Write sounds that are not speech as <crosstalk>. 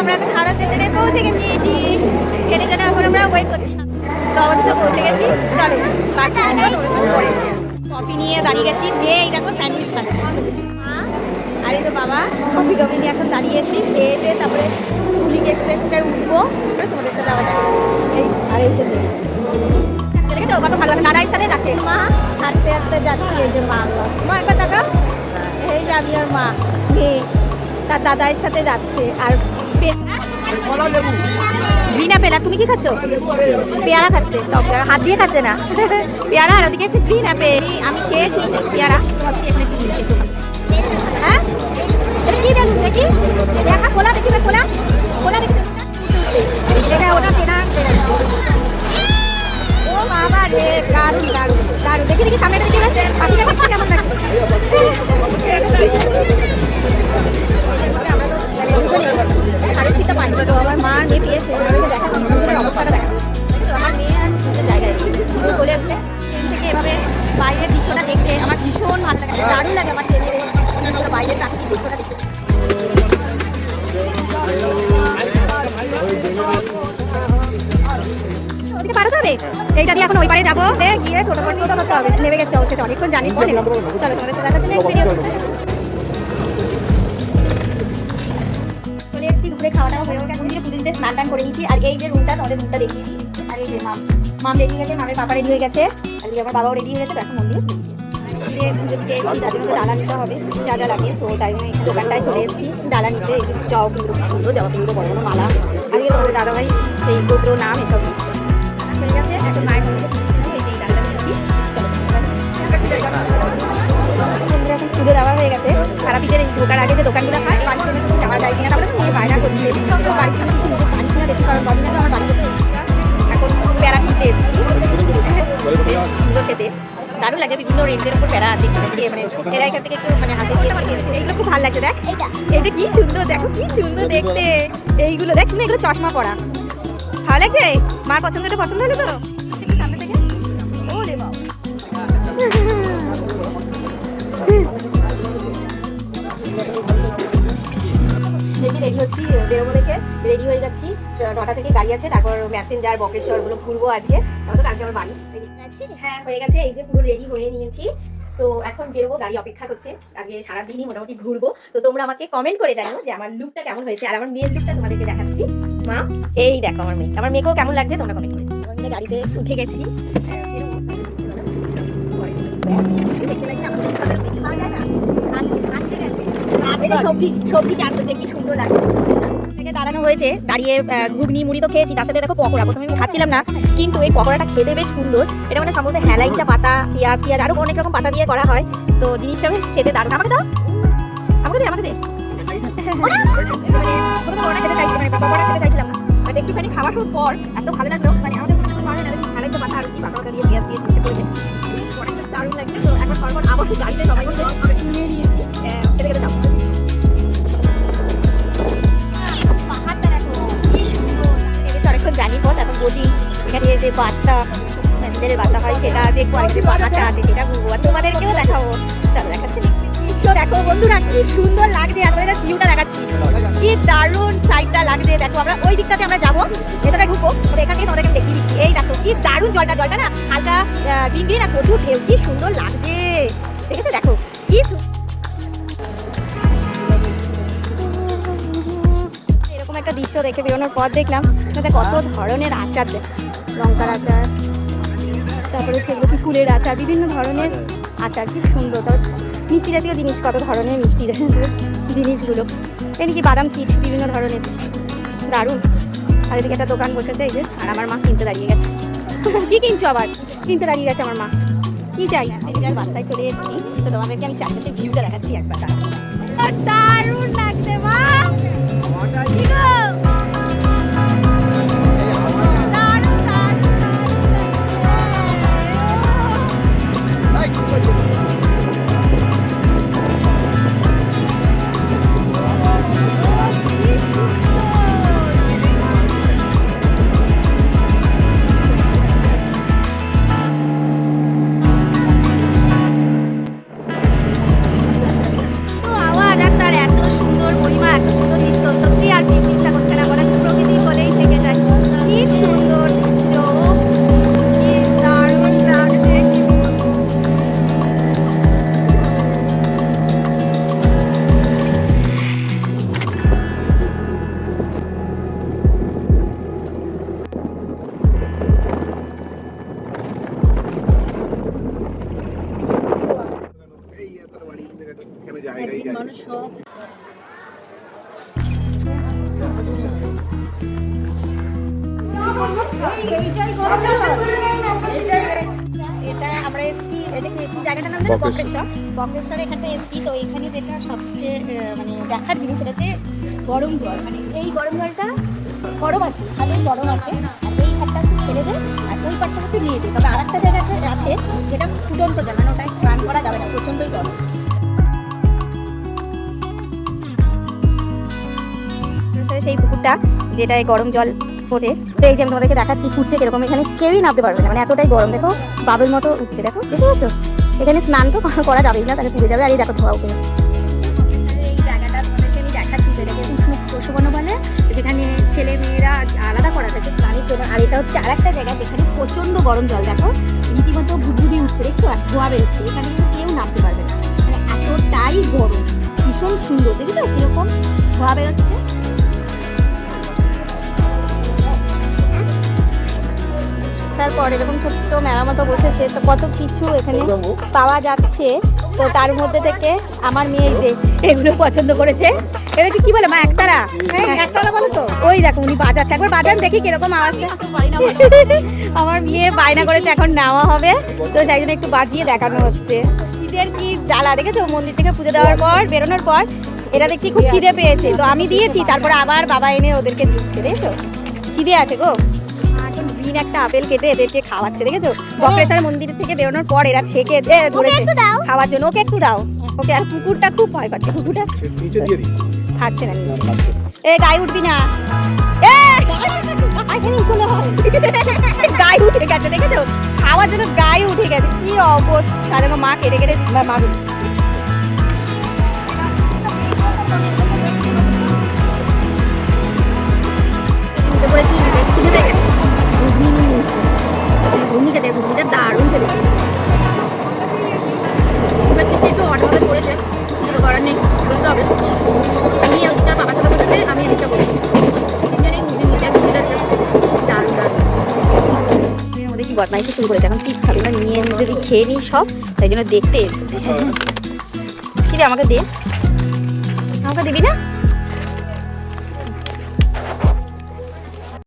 আমরা এখন হাওড়া স্টেশনে পৌঁছে গেছি। ট্রেনের জন্য এখন আমরা ওয়েট করছি। তো পৌঁছে গেছি, চলো এসে কফি নিয়ে দাঁড়িয়ে গেছি। দিয়ে এই দেখো স্যান্ডউইচ খাচ্ছে। আর এই তো বাবা কফি টফি নিয়ে এখন দাঁড়িয়েছি খেয়ে টেয়ে তারপরে পুলিং এক্সপ্রেসটায় উঠবো। তোমাদের সাথে আবার দাঁড়িয়ে এই, আর এই যে ও কত ভালো দাদার সাথে যাচ্ছে। মা, হাঁটতে হাঁটতে যাচ্ছি। যে মা মা। একবার দেখা এই যে আমি আর মা, মেয়ে। দাদার সাথে যাচ্ছে। আর রিনা পেলা তুমি কি খাচ্ছ? পেয়ারা খাচ্ছে, সব হাত দিয়ে খাচ্ছে না? পেয়ারা আর ওদিকে হচ্ছে গ্রিন অ্যাপেল আমি খেয়েছি পেয়ারা। হ্যাঁ? দেখি। খোলা দেখি খোলা। খোলা দেখি এটা ও বাবা রে, দারুণ দারুণ দারুণ। দেখি দেখি, সামনে দেখি পাখিটা কেমন লাগছে? আমার মা নিয়ে পেয়েছে অবস্থাটা দেখা এভাবে বাইরের দৃশ্যটা দেখতে আমার ভীষণ ভালো দারুণ লাগে আমার ট্রেনের বাইরের প্রাকৃতিক দৃশ্যটা এইটা দিয়ে এখন ওই পারে যাব গিয়ে টোটো টোটো করতে হবে। নেমে গেছে অবশেষে, অনেকক্ষণ জানি চলো, তোমাদের এসেছি দুপুরে খাওয়া দাওয়া হয়ে গেছে দিয়ে পুজো দিতে স্নান টান করে নিচ্ছি আর এই যে রুমটা, তোমাদের রুমটা দেখিয়ে দিই। আর এই যে মাম মাম রেডি হয়ে গেছে, মামের পাপা রেডি হয়ে গেছে। আর আমার বাবাও রেডি হয়ে গেছে এখন মন্দির পুজো দিতে। এসেছি জন্য ডালা নিতে হবে, যা যা লাগে। তাই জন্য দোকানটায় চলে এসেছি। ডালা নিতে জবা সুন্দর জবা ফুল বড় মালা। আর এই তোমাদের দাদাভাই, সেই গোত্র নাম এসব দিচ্ছে। হয়ে গেছে, এখন মায়ের নিয়েছি। পুজো আগে যে দোকানগুলো বাড়ি থেকে তুমি যাওয়া যায় কিনা তারপরে নিয়ে বায়না করছে তো বাড়ি থেকে কিছু লোক বাড়ি কিনা দেখি কারণ বাড়ি তো আমার বাড়ি থেকে এখন প্যারা কিনতে এসেছি। বেশ সুন্দর খেতে। দারুণ লাগে বিভিন্ন রেঞ্জের উপর প্যারা আছে মানে এরা এখান থেকে একটু মানে হাতে দিয়ে এগুলো খুব ভালো লাগছে দেখ। এটা কি সুন্দর দেখো কি সুন্দর দেখতে। এইগুলো দেখ তুমি এগুলো চশমা পরা। ভালো লাগছে? মার পছন্দটা পছন্দ হলো তো। রেডি হচ্ছি বেরোবো দেখে। রেডি হয়ে যাচ্ছি। নটা থেকে গাড়ি আছে তারপর ম্যাসেঞ্জার বকেশ্বরগুলো ঘুরবো আজকে। তারপর কালকে আমার বাড়ি। হ্যাঁ হয়ে গেছে এই যে পুরো রেডি হয়ে নিয়েছি। তো এখন বেরোবো গাড়ি অপেক্ষা করছে। আগে সারাদিনই মোটামুটি ঘুরবো। তো তোমরা আমাকে কমেন্ট করে জানিও যে আমার লুকটা কেমন হয়েছে। আর আমার মেয়ের লুকটা তোমাদেরকে দেখাচ্ছি। মা এই দেখো আমার মেয়ে। আমার মেয়েকেও কেমন লাগছে তোমরা কমেন্ট করে গাড়িতে উঠে গেছি। দেখতে লাগছে সবজি সবজি চাষ কি সুন্দর লাগছে দাঁড়ানো হয়েছে, দাঁড়িয়ে ঘুগনি, মুড়ি তো খেয়েছি, তার সাথে দেখো পকোড়া। প্রথমে আমি খাচ্ছিলাম না, কিন্তু এই পকোড়াটা খেতে বেশ সুন্দর। এটা মানে সম্ভবত হেলাইচা পাতা, পেঁয়াজ পেঁয়াজ আরও অনেক রকম পাতা দিয়ে করা হয়। তো জিনিসটা বেশ খেতে দারুণ। আমাকে দাও। আমাকে দে আমাকে দে। মানে একটুখানি খাওয়ার পর এত ভালো লাগল মানে আমাদের হয় না হেলাইচা পাতা আর কি দিয়ে পেঁয়াজ দিয়ে দারুণ লাগছে। তো এখন পরপর আবার গাড়িতে সবাই মিলে নিয়ে নিয়েছি। খেতে যাব। পথ এখন যে বাচ্চা প্যাসেঞ্জারের বাচ্চা হয়, সেটা দেখব আরেকটি বাচ্চা আছে সেটা ঘুরবো। তোমাদেরকেও দেখাবো। চলো, দেখাচ্ছি। দেখো বন্ধুরা, কি সুন্দর লাগছে আর তোমাদের ভিউটা দেখাচ্ছি। কি দারুণ সাইডটা লাগছে। দেখো, আমরা ওই দিকটাতে আমরা যাব, ভেতরে ঢুকবো। তবে এখান থেকে তোমাদেরকে দেখিয়ে দিচ্ছি। এই দেখো, কি দারুণ জলটা জলটা না হালকা গ্রিন আর প্রচুর ঢেউ। কি সুন্দর লাগছে। দেখেছ? দেখো, কি এরকম একটা দৃশ্য দেখে বেরোনোর পর দেখলাম এখানে কত ধরনের আচার দেখ লঙ্কার আচার তারপরে হচ্ছে কি কুলের আচার বিভিন্ন ধরনের আচার কি সুন্দর। মিষ্টি জাতীয় জিনিস কত ধরনের মিষ্টি জাতীয় জিনিসগুলো। এদিকে বাদাম চিট বিভিন্ন ধরনের দারুণ। আর এদিকে একটা দোকান বসেছে এই যে আর আমার মা কিনতে দাঁড়িয়ে গেছে। কি কিনছো আবার? কিনতে দাঁড়িয়ে গেছে আমার মা। কি চাই? এদিকে আর বাসায় চলে এসেছি। তো তোমাদেরকে আমি চারপাশে ভিউটা দেখাচ্ছি একবার। দারুণ লাগছে মা। কি গো? সব এটা আমরা এসছি এটা কি জায়গাটার নাম এখানটা এসছি তো এখানে যেটা সবচেয়ে মানে দেখার জিনিস সেটা হচ্ছে গরম মানে এই গরম জলটা আছে হাতের গরম আছে এই হাতটা হচ্ছে ছেড়ে দেয় আর ওই পাটটা হচ্ছে দেয় তবে আর জায়গাতে আছে যেটা ফুটন্ত জল মানে ওটায় করা যাবে প্রচণ্ডই গরম বক্রেশ্বরে সেই পুকুরটা, যেটায় গরম জল ফোটে। তো এই যে আমি তোমাদেরকে দেখাচ্ছি, ফুটছে কীরকম, এখানে কেউই নামতে পারবে না। মানে এতটাই গরম, দেখো বাবের মতো উঠছে, দেখো, দেখতে পাচ্ছ? এখানে স্নান তো করা- যাবেই না, তাহলে পুড়ে যাবে। আর এই দেখো ধোয়া উঠে বলে আলাদা করা স্নানের জন্য। আর এটা হচ্ছে জায়গা, যেখানে প্রচণ্ড গরম জল, দেখো, রীতিমতো উঠছে আর এখানে কেউ নামতে পারবে না। মানে এতটাই গরম, ভীষণ সুন্দর, দেখেছ? কীরকম ধোয়া বেরোচ্ছে। তারপর এরকম ছোট্ট মেলা মতো বসেছে। তো কত কিছু এখানে পাওয়া যাচ্ছে। তো তার মধ্যে থেকে আমার মেয়ে যে এগুলো পছন্দ করেছে। এটাকে কি বলে? মা একতারা? একতারা বলো তো। ওই দেখো উনি বাজাচ্ছে। একবার বাজান দেখি কীরকম আওয়াজটা <laughs> আমার মেয়ে বায়না করেছে এখন নেওয়া হবে। তো তাই জন্য একটু বাজিয়ে দেখানো হচ্ছে। ঈদের কি জ্বালা? দেখেছ? মন্দির থেকে পুজো দেওয়ার পর বেরোনোর পর এরা দেখছি খুব খিদে পেয়েছে। তো আমি দিয়েছি তারপরে আবার বাবা এনে ওদেরকে দিচ্ছে দেখেছ? খিদে আছে গো। এখন গ্রিন একটা আপেল কেটে এদেরকে খাওয়াচ্ছে দেখেছ? বক্রেশ্বর মন্দির থেকে বেরোনোর পর এরা ছেকে ধরেছে। খাওয়ার জন্য ওকে একটু দাও। ওকে আর কুকুরটা খুব ভয় পাচ্ছে কুকুরটা নিচে খাচ্ছে না। এ গায়ে উঠবি না। গায়ে উঠে গেছে দেখেছ? খাওয়ার জন্য গায়ে উঠে গেছে কি অবস্থা দেখো মা কেটে কেটে মারুন উঠে বদমাইশি শুরু করেছে। এখন চিপস খাবে না নিয়ে আমি যদি খেয়ে নিই সব তাই জন্য দেখতে এসেছি। কিরে আমাকে দে। আমাকে দিবি না?